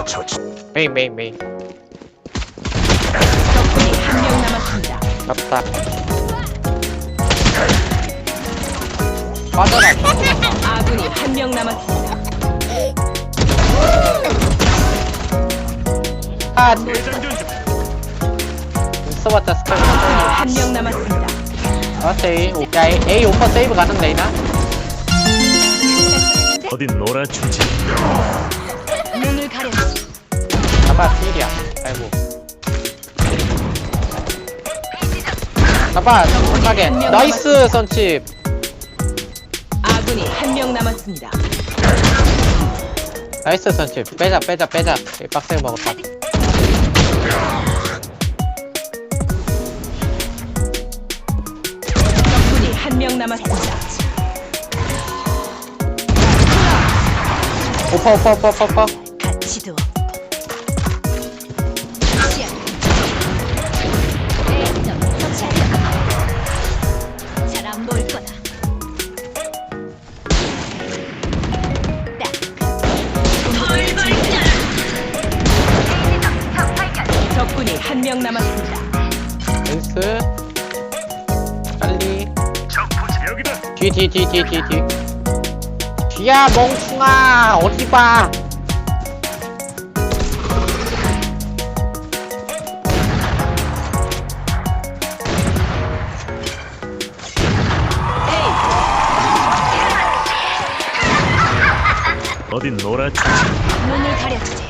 하나 처치. 메인 메인 메인 적군이 한 명 남았습니다. 잡다 빠져라 아군이 한 명 남았습니다. 아 써봤자 스카이 한 명 남았습니다. 알았어 A 오- 야 A, A 오퍼 세이브 가는 레이나 어딘 놀아주지. 아이고. 잡아 한명 나이스 선칩. 아군이 한 명 남았습니다. 나이스 선칩. 빼자 빼자 빼자. 이 빡세게 먹었다. 적군이 한 명 남았습니다. 오퍼 오퍼 오퍼 오퍼 오퍼. 가치도 적군이 한 명 남았습니다. 나이스 빨리 여기다. 뒤 뒤 뒤 뒤 뒤뒤 뒤야 멍충아 어디 봐 어딘 놀아주지. 눈을 가려주지.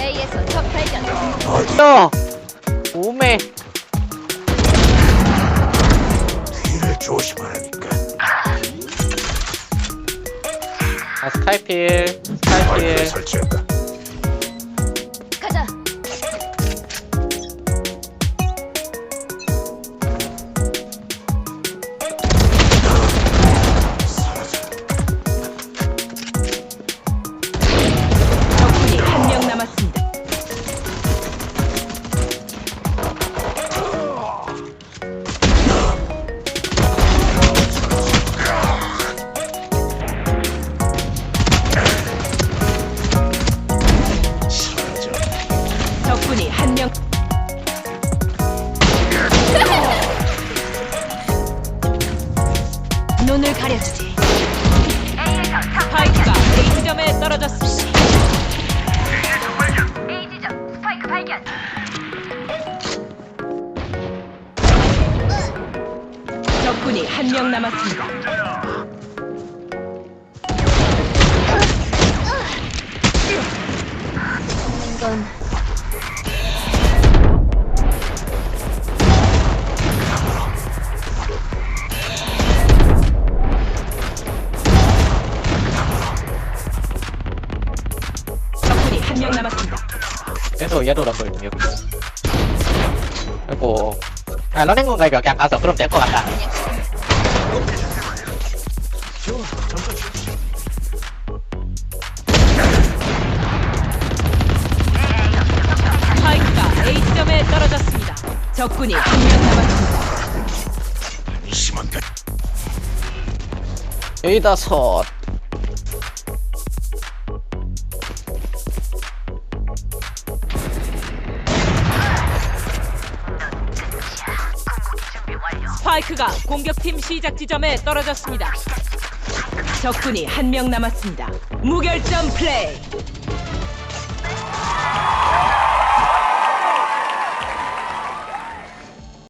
A에서 적 발견. 너 조심하라니까. 아 스카이필 스카이필 설치한다. 눈을 가려주지. 스파이크가 A 지점에 떨어졌습니다. 적군이 한 명 남았습니다. 건 계속 얘도 럼블 여기 아이고 아 러닝 건가 이거 그냥 가서 그럼 될 것 같다 스파이크가 A 지점에 떨어졌습니다. 적군이 한 명 남았습니다. A 다섯 스파이크가 공격팀 시작 지점에 떨어졌습니다. 적군이 한 명 남았습니다. 무결점 플레이.